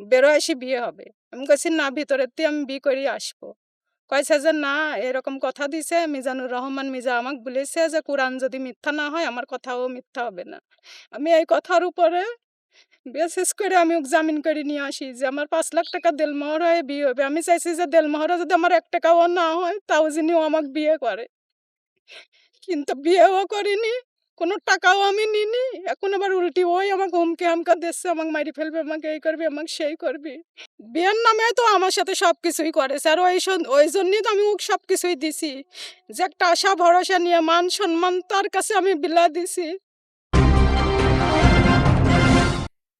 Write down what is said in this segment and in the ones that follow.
বেরো এসে বিয়ে হবে। আমি কইছি, না, ভিতরের দিয়ে আমি বিয়ে করে আসব। কয়েছে যে, না, এরকম কথা দিছে, মিজানুর রহমান, মিজা আমাকে বলেছে যে, কোরআন যদি মিথ্যা না হয়, আমার কথাও মিথ্যা হবে না। আমি এই কথার উপরে বিশেষ করে আমি জামিন করে নিয়ে আসি যে, আমার পাঁচ লাখ টাকা দেলমোহর হয়ে বিয়ে হবে। আমি চাইছি যে, দেলমোহরে যদি আমার এক টাকাও না হয়, তাও যিনি আমাকে বিয়ে করে। কিন্তু বিয়েও করিনি। কোনো টাকাও আমি নিনি এখন আবার উল্টি ওই আমার হুমকে আমকা দিচ্ছে, আমাকে মারি ফেলবে, আমাকে এই করবে, আমাকে সেই করবি। বিয়ের নামে তো আমার সাথে সব কিছুই করেছে আর ওই ওই জন্যই তো আমি ওকে সব কিছুই দিছি। যে একটা আশা, ভরসা নিয়ে মান সম্মান তার কাছে আমি বিলা দিছি।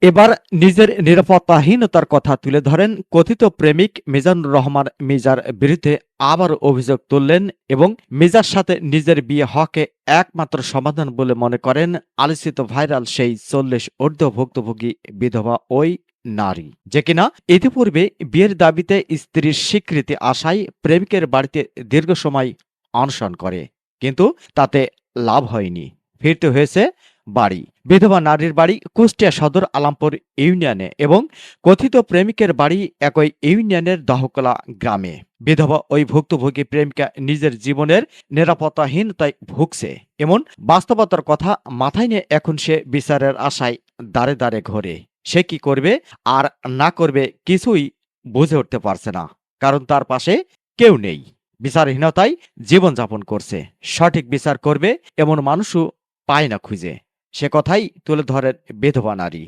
এবার নিজের নিরাপত্তাহীনতার কথা তুলে ধরেন কথিত প্রেমিক মিজানুর রহমান মিজার বিরুদ্ধে আবার অভিযোগ তুললেন এবং মিজার সাথে নিজের বিয়ে হকে একমাত্র সমাধান বলে মনে করেন আলোচিত ভাইরাল সেই চল্লিশ ঊর্ধ্ব ভুক্তভোগী বিধবা ওই নারী। যে কিনা ইতিপূর্বে বিয়ের দাবিতে স্ত্রীর স্বীকৃতি আশায় প্রেমিকের বাড়িতে দীর্ঘ সময় অনশন করে, কিন্তু তাতে লাভ হয়নি। ফিরতে হয়েছে বাড়ি। বিধবা নারীর বাড়ি কুষ্টিয়া সদর আলামপুর ইউনিয়নে এবং কথিত প্রেমিকের বাড়ি একই ইউনিয়নের দহকলা গ্রামে। বিধবা ওই ভুক্তভোগী প্রেমিকা নিজের জীবনের নিরাপত্তাহীনতায় ভুগছে। এমন বাস্তবতার কথা মাথায় নিয়ে এখন সে বিচারের আশায় দাঁড়ে দাঁড়ে ঘোরে। সে কি করবে আর না করবে কিছুই বুঝে উঠতে পারছে না, কারণ তার পাশে কেউ নেই। বিচারহীনতায় জীবনযাপন করছে। সঠিক বিচার করবে এমন মানুষও পায় না খুঁজে। সে কথাই তুলে ধরেন বিধবা নারী।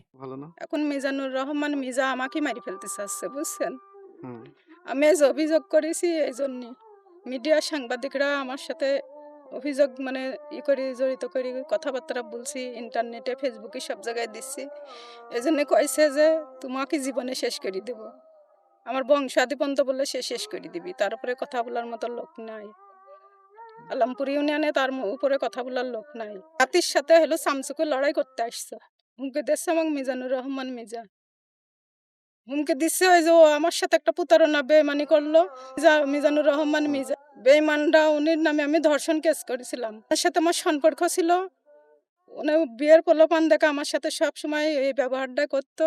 এখন মিজানুর রহমান মিজা আমাকে মারি ফেলতে চাচ্ছে বুঝছেন? আমি আজ অভিযোগ করেছি এই জন্য মিডিয়ার সাংবাদিকরা আমার সাথে অভিযোগ মানে ই করে জড়িত করে কথাবার্তা বলছি ইন্টারনেটে ফেসবুকে সব জায়গায় দিচ্ছি। এই জন্যে কয়েছে যে তোমাকে জীবনে শেষ করে দেব। আমার বংশ আদিপন্ত বললে সে শেষ করে দিবি তারপরে কথা বলার মতো লোক নাই। আলামপুর ইউনিয়নে তার উপরে কথা বলার লোক নাই। হাতির সাথে হলো সামসুকে লড়াই করতে আসছে। হুমকে দিচ্ছে আমাকে মিজানুর রহমান মিজা। হুমকে দিচ্ছে ওই যে ও আমার সাথে একটা প্রতারণা বেমানি করল। মিজানুর রহমান মিজা, বেইমানরা উনির নামে আমি ধর্ষণ কেস করেছিলাম। তার সাথে আমার সম্পর্ক ছিল। উনি বিয়ের প্রলোপান দেখে আমার সাথে সব সময় এই ব্যবহারটা করতো।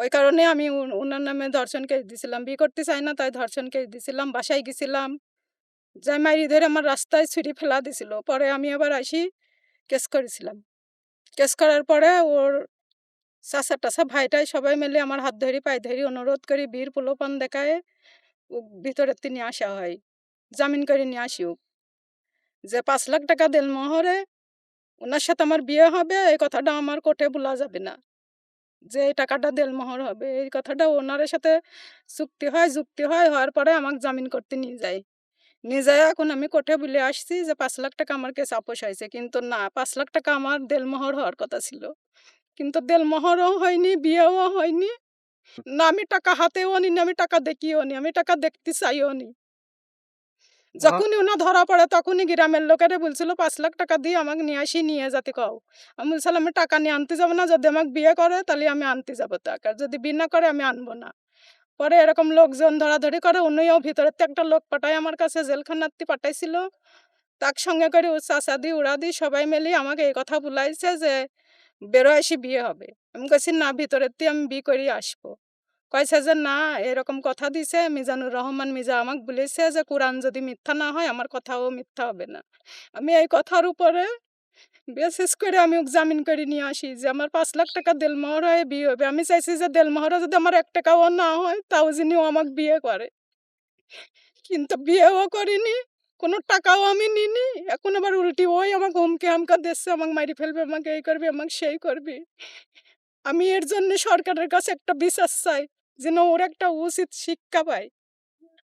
ওই কারণে আমি উনার নামে ধর্ষণ কেস দিছিলাম বিয়ে করতে চাই না, তাই ধর্ষণ কেস দিছিলাম বাসায় গেছিলাম। যাই মারি ধরে আমার রাস্তায় ছুরি ফেলা দিছিল। পরে আমি আবার আসি কেস করেছিলাম। কেস করার পরে ওর চাচা টাচা ভাইটাই সবাই মিলে আমার হাত ধরি পায়ে ধরি অনুরোধ করি বীর প্রলোপন দেখায় ও ভিতরে তিনি আসা হয়, জামিন করে নিয়ে আসি যে পাঁচ লাখ টাকা দেল মোহরে ওনার সাথে আমার বিয়ে হবে, এই কথাটা আমার কোর্টে বলা যাবে না। যে এই টাকাটা দেল মোহর হবে, এই কথাটা ওনারের সাথে চুক্তি হয়, যুক্তি হয়, হওয়ার পরে আমাকে জামিন করতে নিয়ে যায়। যায় এখন আমি কোর্টে বলে আসছি যে পাঁচ লাখ টাকা আমার কেস আপোষ হয়েছে। কিন্তু না পাঁচ লাখ টাকা আমার দেলমোহর হওয়ার কথা ছিল। কিন্তু দেলমোহরও হয়নি বিয়েও হয়নি। না আমি টাকা হাতেও নি না আমি টাকা দেখিও নি আমি টাকা দেখতে চাইও নি। যখনই ওনা ধরা পড়ে তখনই গ্রামের লোকেরা বলছিল পাঁচ লাখ টাকা দিয়ে আমাকে নিয়ে আসি নিয়ে যাতে কও। আমি বলছিলাম আমি টাকা নিয়ে আনতে যাব না যদি আমাকে বিয়ে করে তাহলে আমি আনতে যাব টাকা যদি বিয়ে না করে আমি আনব না। পরে এরকম লোকজন ধরাধরি করে, উনিও ভিতরে তো একটা লোক পাঠায় আমার কাছে, জেলখানাতে পাঠাইছিল। তাক সঙ্গে করে ও চাচাদি উড়াদি সবাই মিলে আমাকে এই কথা বলাইছে যে বেরো এসে বিয়ে হবে। আমি কইছি, না, ভিতরের দিয়ে আমি বিয়ে করে আসব। কয়েছে যে, না, এরকম কথা দিছে, মিজানুর রহমান মিজা আমাকে বলেছে যে, কোরআন যদি মিথ্যা না হয়, আমার কথাও মিথ্যা হবে না। আমি এই কথার উপরে বিশেষ করে আমি জামিন করে নিয়ে আসি যে আমার পাঁচ লাখ টাকা দেলমোহর হয়ে বিয়ে হবে। আমি চাইছি যে দেলমোহরে যদি আমার এক টাকাও না হয়, তাও যিনি আমাকে বিয়ে করে। কিন্তু বিয়েও করিনি, কোনো টাকাও আমি নিনি এখন আবার উল্টি ওই আমাকে হুমকে হামকা দিচ্ছে, আমাকে মারি ফেলবে, আমাকে এই করবে, আমাকে সেই করবি। আমি এর জন্য সরকারের কাছে একটা বিশ্বাস চাই, যেন ওর একটা উচিত শিক্ষা পায়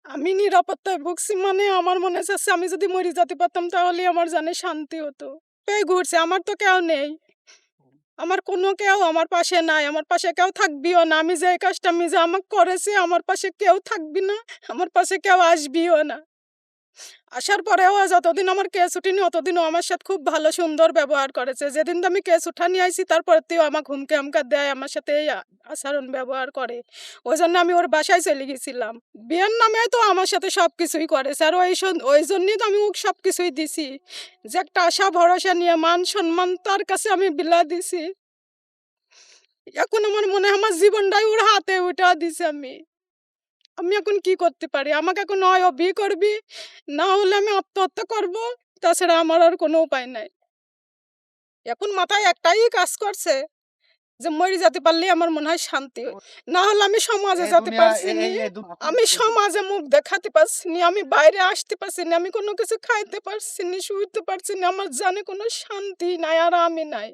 আমি নিরাপত্তায় ভুগছি মানে আমার মনে হচ্ছে আমি যদি মরে যেতে পারতাম তাহলে আমার জানে শান্তি হতো। পেয়ে ঘুরছে, আমার তো কেউ নেই। আমার কোনো কেউ আমার পাশে নাই, আমার পাশে কেউ থাকবিও না। আমি যে কাজটা আমি যে আমাকে করেছি, আমার পাশে কেউ থাকবি না, আমার পাশে কেউ আসবিও না। আসার পরেও যতদিন আমার কেস উঠিনি, অতদিনও আমার সাথে খুব ভালো, সুন্দর ব্যবহার করেছে। যেদিন তো আমি কেস উঠা নিয়ে আইসি তারপরেতেও আমাকে হুমকে হামকা দেয়, আমার সাথে এই আচরণ ব্যবহার করে। ওই জন্য আমি ওর বাসায় চলে গেছিলাম। বিয়ের নামে তো আমার সাথে সব কিছুই করেছে আর ওই ওই জন্যই তো আমি ওকে সব কিছুই দিছি। যে একটা আশা, ভরসা নিয়ে, মান সম্মান তার কাছে আমি বিলা দিছি। এখন আমার মনে হয় আমার জীবনটাই ওর হাতে উঠা দিছে আমি। আমি এখন কি করতে পারি? আমাকে এখন নয় ও বিয়ে করবি? না হলে আমি আত্মহত্যা করব? তাছাড়া আমার আর কোনো উপায় নাই। এখন মাথায় একটাই কাজ করছে যে মরে যেতে পারলে আমার মনে হয় শান্তি হয়। না হলে আমি সমাজে যেতে পারছি না। আমি সমাজে মুখ দেখাতে পারছি না আমি বাইরে আসতে পারছি না আমি কোনো কিছু খাইতে পারছি না শুইতে পারছি না আমার জানে কোনো শান্তি নাই আর আমি নাই।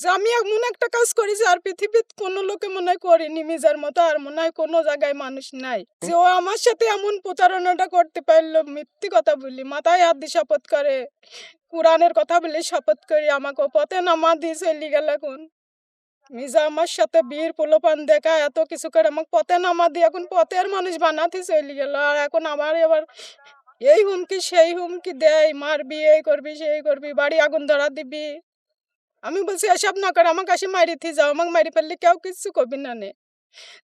যে আমি এমন একটা কাজ করেছি, আর পৃথিবীতে কোনো লোকে মনে হয় করেনি মিজার মতো, আর মনে হয় কোনো জায়গায় মানুষ নাই। যে ও আমার সাথে এমন প্রতারণাটা করতে পারল, মিথ্যে কথা বলি, মাথায় হাত দিয়ে শপথ করে, কোরআনের কথা বলে শপথ করি, আমাকে পথে নামা দিয়ে চলি গেল এখন। মিজা আমার সাথে বীর পোলোপান দেখা, এত কিছু করে আমাকে পথে নামা দিয়ে এখন পথের মানুষ বানাতে চলি গেল, আর এখন আমার এবার এই হুমকি, সেই হুমকি দেয়, মারবি, এই করবি, সেই করবি, বাড়ি আগুন ধরা দিবি। আমি বলছি, এসব না করে, আমাকে আসি মারিতে যাও, আমাকে মারি ফেললে কেউ কিছু করবি না নে।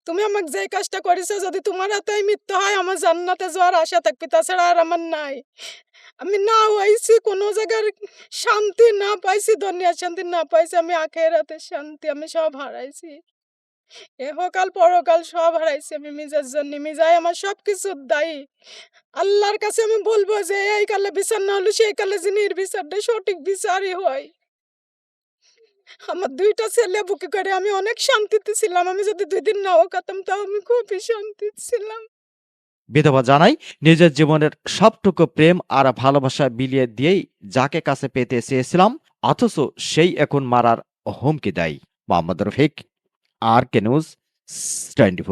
তুমি আমাকে যে কাজটা করেছ, যদি তোমার হাতে মৃত্যু হয়, আমার জান্নাতে যাওয়ার আশা থাকবে, তাছাড়া আর আমার নাই। আমি না হয়েছি, কোনো জায়গার শান্তি না পাইছি, দুনিয়ার শান্তি না পাইছি, আমি আখেরাতে শান্তি, আমি সব হারাইছি। এহকাল পরকাল সব হারাইছি, আমি মিজার জন্য, মিজাই আমার সব কিছুর দায়ী। আল্লাহর কাছে আমি বলব যে, এই কালে বিচার না হলে, সেই কালে যিনির বিচারটা সঠিক বিচারই হয়। আমার দুইটা ছেলে বুকে করে আমি অনেক শান্তিতে ছিলাম। আমি যদি দুই দিন নাও কাতাম তাও আমি খুবই শান্তি ছিলাম। বিধবা জানাই, নিজের জীবনের সবটুকু প্রেম আর ভালোবাসা বিলিয়ে দিয়েই যাকে কাছে পেতে চেয়েছিলাম, অথচ সেই এখন মারার হুমকি দেয়। Mohammad Rafiq R K news twenty